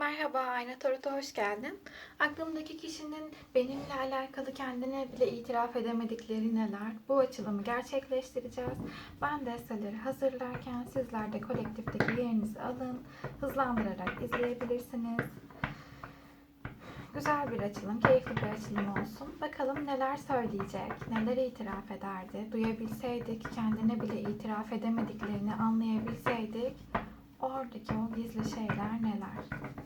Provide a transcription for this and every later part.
Merhaba, Ayna Tarot'a hoş geldin. Aklımdaki kişinin benimle alakalı kendine bile itiraf edemedikleri neler? Bu açılımı gerçekleştireceğiz. Ben desteleri hazırlarken sizler de kolektifteki yerinizi alın. Hızlandırarak izleyebilirsiniz. Güzel bir açılım, keyifli bir açılım olsun. Bakalım neler söyleyecek, neler itiraf ederdi. Duyabilseydik, kendine bile itiraf edemediklerini anlayabilseydik oradaki o gizli şeyler neler?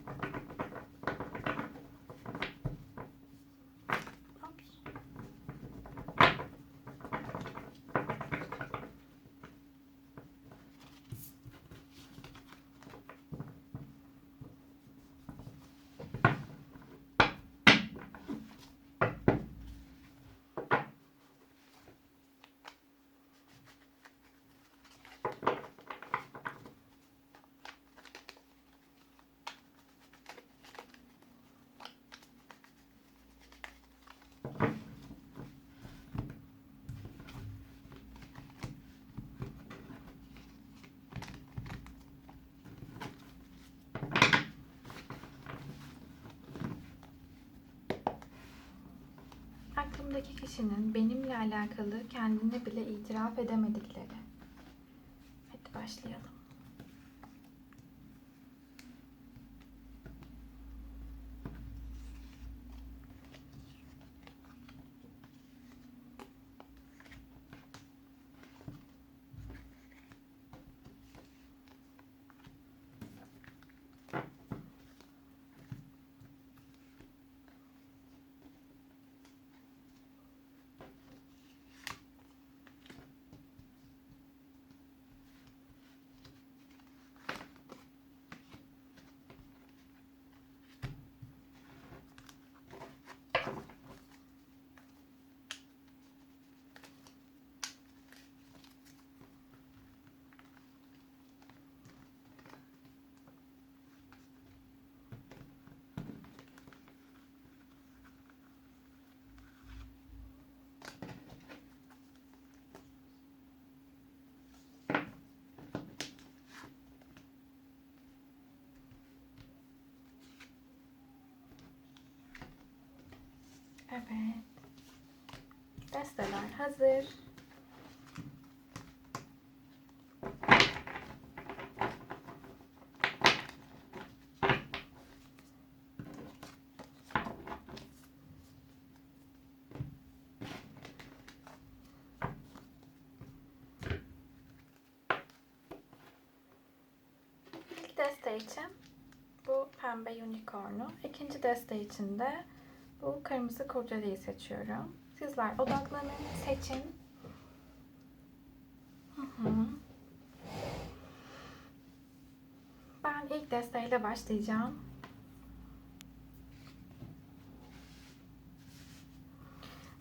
Aklımdaki kişinin benimle alakalı kendine bile itiraf edemedikleri. Hadi başlayalım. Evet. Desteler hazır. İlk deste için bu pembe unicornu, ikinci deste için de bu kırmızı kurdeleyi seçiyorum. Sizler odaklanın, seçin. Ben ilk desteğiyle başlayacağım.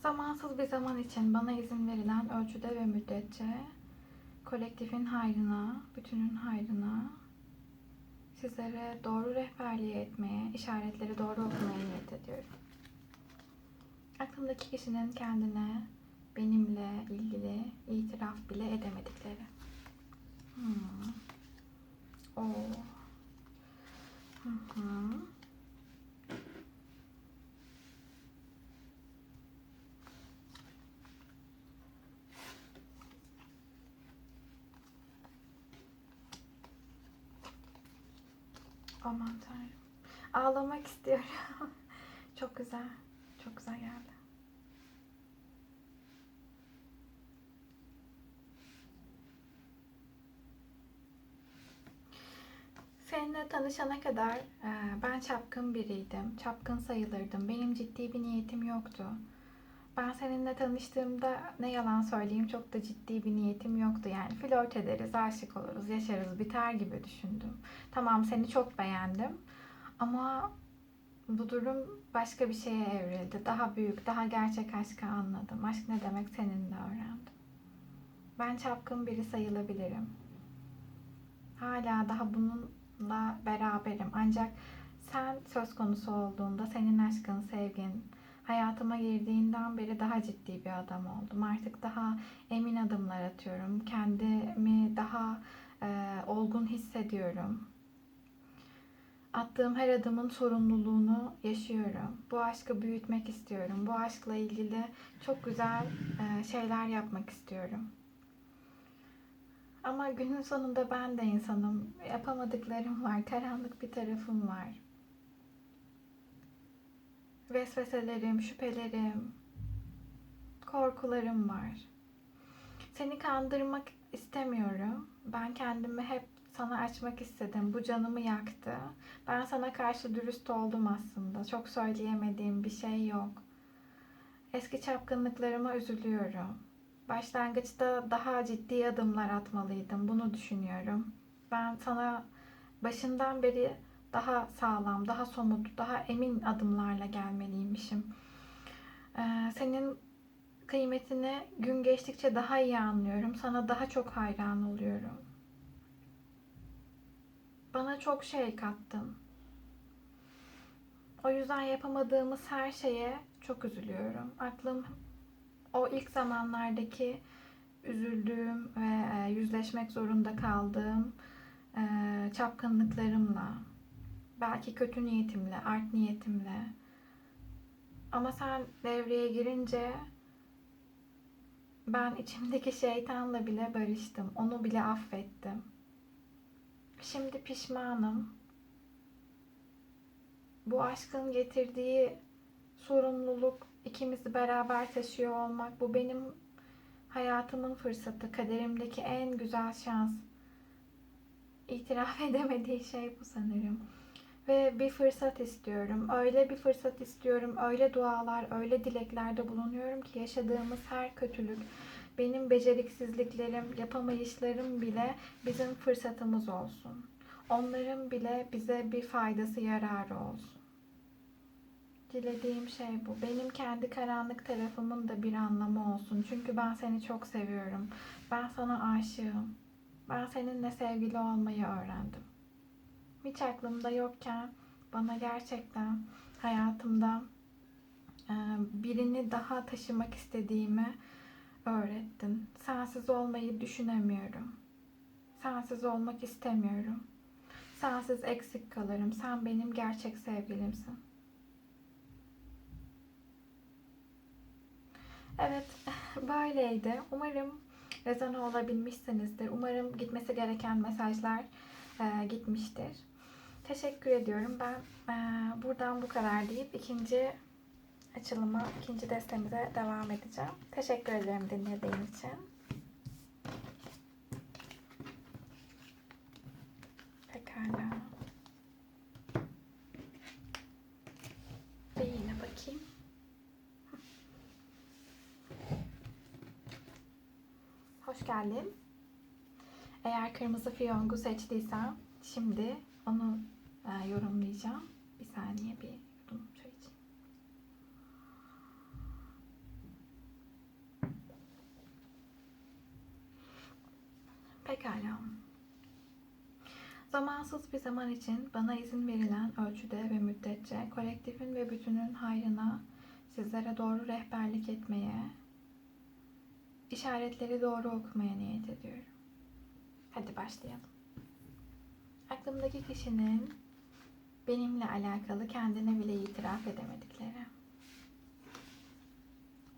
Zamansız bir zaman için bana izin verilen ölçüde ve müddetçe kolektifin hayrına, bütünün hayrına sizlere doğru rehberliği etmeye, işaretleri doğru okumaya niyet ediyorum. Aklımdaki kişinin kendine benimle ilgili itiraf bile edemedikleri. Hmm. O. Hı hı. Aman tanrım. Ağlamak istiyorum. Çok güzel. Çok güzel geldi. Seninle tanışana kadar e, ben çapkın biriydim. Çapkın sayılırdım. Benim ciddi bir niyetim yoktu. Ben seninle tanıştığımda ne yalan söyleyeyim çok da ciddi bir niyetim yoktu. Yani flört ederiz, aşık oluruz, yaşarız, biter gibi düşündüm. Tamam seni çok beğendim. Ama bu durum başka bir şeye evrildi. Daha büyük, daha gerçek aşkı anladım. Aşk ne demek seninle öğrendim. Ben çapkın biri sayılabilirim. Hala daha bununla beraberim. Ancak sen söz konusu olduğunda senin aşkın, sevgin hayatıma girdiğinden beri daha ciddi bir adam oldum. Artık daha emin adımlar atıyorum. Kendimi daha e, olgun hissediyorum. Attığım her adımın sorumluluğunu yaşıyorum. Bu aşkı büyütmek istiyorum. Bu aşkla ilgili çok güzel e, şeyler yapmak istiyorum. Ama günün sonunda ben de insanım. Yapamadıklarım var. Karanlık bir tarafım var. Vesveselerim, şüphelerim, korkularım var. Seni kandırmak istemiyorum. Ben kendimi hep sana açmak istedim. Bu canımı yaktı. Ben sana karşı dürüst oldum aslında. Çok söyleyemediğim bir şey yok. Eski çapkınlıklarıma üzülüyorum. Başlangıçta daha ciddi adımlar atmalıydım. Bunu düşünüyorum. Ben sana başından beri daha sağlam, daha somut, daha emin adımlarla gelmeliymişim. Ee, senin kıymetini gün geçtikçe daha iyi anlıyorum. Sana daha çok hayran oluyorum. Bana çok şey kattın. O yüzden yapamadığımız her şeye çok üzülüyorum. Aklım o ilk zamanlardaki üzüldüğüm ve e, yüzleşmek zorunda kaldığım e, çapkınlıklarımla, belki kötü niyetimle, art niyetimle. Ama sen devreye girince ben içimdeki şeytanla bile barıştım. Onu bile affettim. Şimdi pişmanım. Bu aşkın getirdiği sorumluluk, ikimizi beraber taşıyor olmak, bu benim hayatımın fırsatı, kaderimdeki en güzel şans. İtiraf edemediği şey bu sanırım. Ve bir fırsat istiyorum. Öyle bir fırsat istiyorum. Öyle dualar, öyle dileklerde bulunuyorum ki yaşadığımız her kötülük, benim beceriksizliklerim, yapamayışlarım bile bizim fırsatımız olsun. Onların bile bize bir faydası, yararı olsun. Dilediğim şey bu. Benim kendi karanlık tarafımın da bir anlamı olsun. Çünkü ben seni çok seviyorum. Ben sana aşığım. Ben seninle sevgili olmayı öğrendim. Hiç aklımda yokken bana gerçekten hayatımda birini daha taşımak istediğimi öğrettin. Sensiz olmayı düşünemiyorum. Sensiz olmak istemiyorum. Sensiz eksik kalırım. Sen benim gerçek sevgilimsin. Evet, böyleydi. Umarım rezone olabilmişsinizdir. Umarım gitmesi gereken mesajlar e, gitmiştir. Teşekkür ediyorum. Ben e, buradan bu kadar deyip ikinci açılıma, ikinci destemize devam edeceğim. Teşekkür ederim dinlediğin için. Pekala. Ve yine bakayım. Hoş geldin. Eğer kırmızı fiyongu seçtiysen şimdi onu e, yorumlayacağım. Bir saniye bir Zamansız bir zaman için bana izin verilen ölçüde ve müddetçe kolektifin ve bütünün hayrına sizlere doğru rehberlik etmeye, işaretleri doğru okumaya niyet ediyorum. Hadi başlayalım. Aklımdaki kişinin benimle alakalı kendine bile itiraf edemedikleri.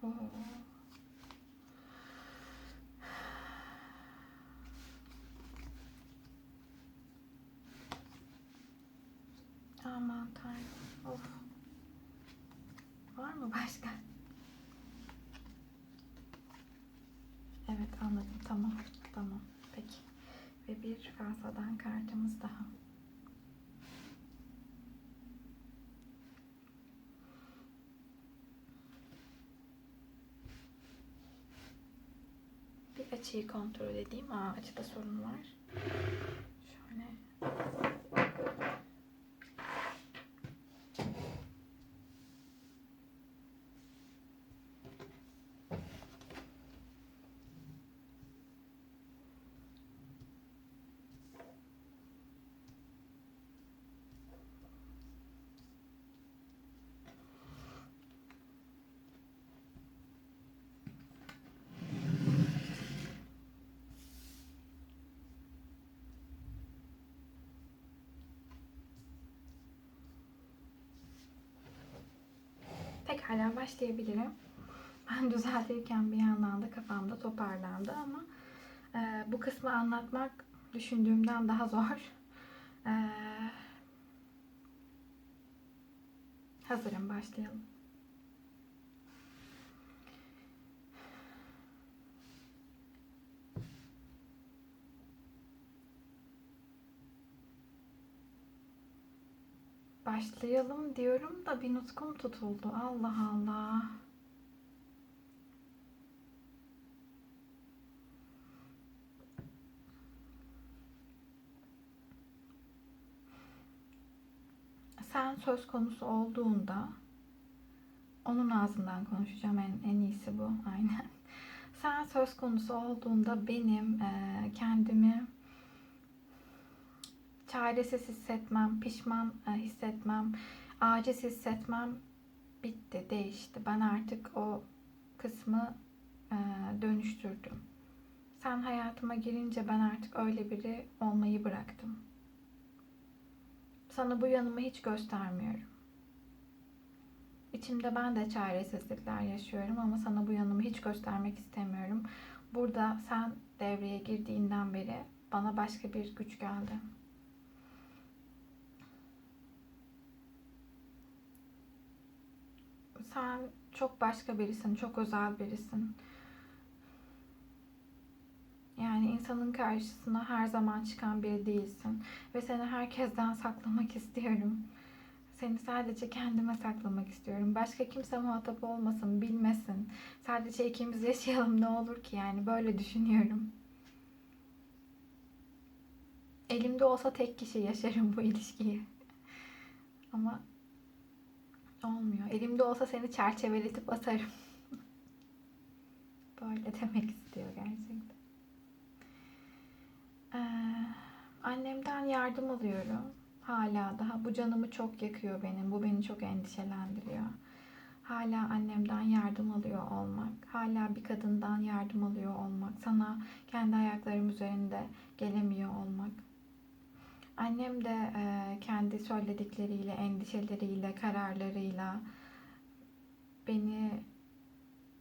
Oo. Aman tanrım. Of. Var mı başka? Evet anladım. Tamam. Tamam. Peki. Ve bir kasadan kartımız daha. Bir açıyı kontrol edeyim. Aa açıda sorun var. Pekala başlayabilirim. Ben düzeltirken bir yandan da kafamda toparlandı ama e, bu kısmı anlatmak düşündüğümden daha zor. E, hazırım başlayalım. Başlayalım diyorum da bir nutkum tutuldu. Allah Allah. Sen söz konusu olduğunda onun ağzından konuşacağım en, en iyisi bu aynen. Sen söz konusu olduğunda benim e, kendimi çaresiz hissetmem, pişman e, hissetmem, aciz hissetmem bitti, değişti. Ben artık o kısmı e, dönüştürdüm. Sen hayatıma girince ben artık öyle biri olmayı bıraktım. Sana bu yanımı hiç göstermiyorum. İçimde ben de çaresizlikler yaşıyorum ama sana bu yanımı hiç göstermek istemiyorum. Burada sen devreye girdiğinden beri bana başka bir güç geldi. Sen çok başka birisin, çok özel birisin. Yani insanın karşısına her zaman çıkan biri değilsin. Ve seni herkesten saklamak istiyorum. Seni sadece kendime saklamak istiyorum. Başka kimse muhatap olmasın, bilmesin. Sadece ikimiz yaşayalım ne olur ki yani böyle düşünüyorum. Elimde olsa tek kişi yaşarım bu ilişkiyi. Ama olmuyor. Elimde olsa seni çerçeveletip atarım. böyle demek istiyor gerçekten. Ee, annemden yardım alıyorum. Hala daha. Bu canımı çok yakıyor benim. Bu beni çok endişelendiriyor. Hala annemden yardım alıyor olmak. Hala bir kadından yardım alıyor olmak. Sana kendi ayaklarım üzerinde gelemiyor olmak. Annem de e, kendi söyledikleriyle, endişeleriyle, kararlarıyla beni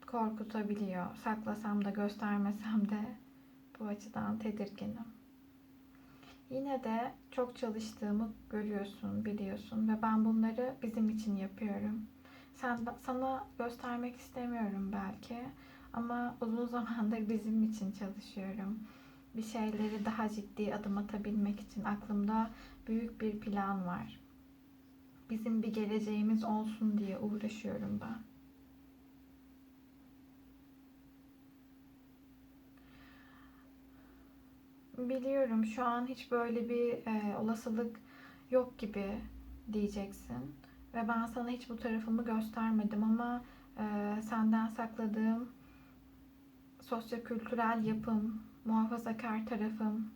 korkutabiliyor. Saklasam da göstermesem de bu açıdan tedirginim. Yine de çok çalıştığımı görüyorsun, biliyorsun ve ben bunları bizim için yapıyorum. Sen sana göstermek istemiyorum belki ama uzun zamandır bizim için çalışıyorum. Bir şeyleri daha ciddi adım atabilmek için aklımda büyük bir plan var. Bizim bir geleceğimiz olsun diye uğraşıyorum ben. Biliyorum şu an hiç böyle bir e, olasılık yok gibi diyeceksin. Ve ben sana hiç bu tarafımı göstermedim ama e, senden sakladığım sosyokültürel yapım, muhafazakar tarafım,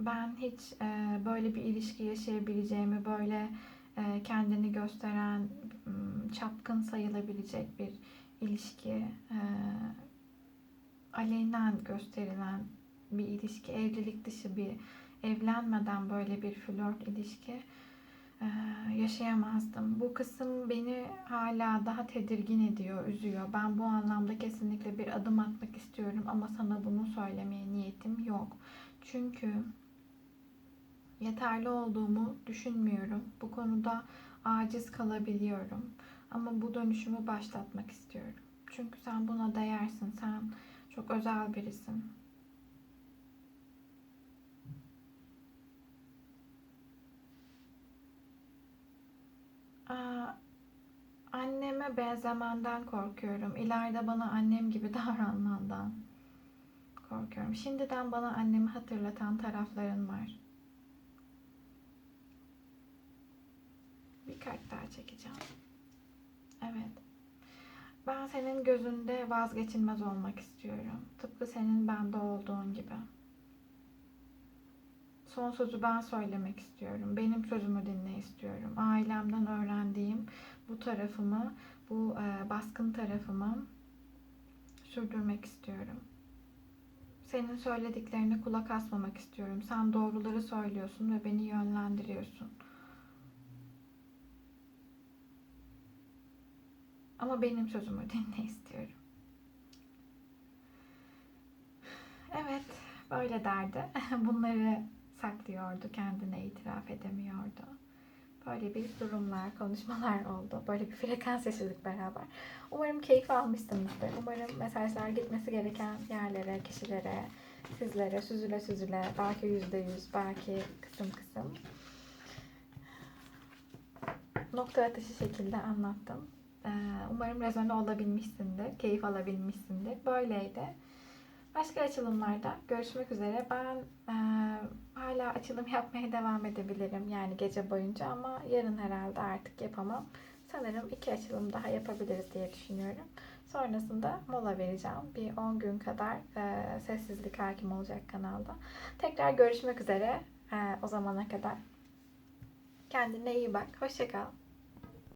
ben hiç e, böyle bir ilişki yaşayabileceğimi, böyle e, kendini gösteren, çapkın sayılabilecek bir ilişki, e, aleynen gösterilen bir ilişki, evlilik dışı bir evlenmeden böyle bir flört ilişki yaşayamazdım. Bu kısım beni hala daha tedirgin ediyor, üzüyor. Ben bu anlamda kesinlikle bir adım atmak istiyorum ama sana bunu söylemeye niyetim yok. Çünkü yeterli olduğumu düşünmüyorum. Bu konuda aciz kalabiliyorum. Ama bu dönüşümü başlatmak istiyorum. Çünkü sen buna değersin. Sen çok özel birisin. Anneme benzemenden korkuyorum. İleride bana annem gibi davranmandan korkuyorum. Şimdiden bana annemi hatırlatan tarafların var. Bir kart daha çekeceğim. Evet. Ben senin gözünde vazgeçilmez olmak istiyorum. Tıpkı senin bende olduğun gibi. Son sözü ben söylemek istiyorum. Benim sözümü dinle istiyorum. Ailemden öğrendiğim bu tarafımı, bu e, baskın tarafımı sürdürmek istiyorum. Senin söylediklerine kulak asmamak istiyorum. Sen doğruları söylüyorsun ve beni yönlendiriyorsun. Ama benim sözümü dinle istiyorum. Evet, böyle derdi. Bunları saklıyordu, kendine itiraf edemiyordu. Böyle bir durumlar, konuşmalar oldu. Böyle bir frekans yaşadık beraber. Umarım keyif almışsınızdır. Umarım mesajlar gitmesi gereken yerlere, kişilere, sizlere süzüle süzüle, belki yüzde yüz, belki kısım kısım nokta atışı şekilde anlattım. Ee, Umarım rezone olabilmişsindir, keyif alabilmişsindir. Böyleydi. Başka açılımlarda görüşmek üzere. Ben e, hala açılım yapmaya devam edebilirim yani gece boyunca ama yarın herhalde artık yapamam. Sanırım iki açılım daha yapabiliriz diye düşünüyorum. Sonrasında mola vereceğim. Bir 10 gün kadar e, sessizlik hakim olacak kanalda. Tekrar görüşmek üzere e, o zamana kadar. Kendine iyi bak. Hoşça kal.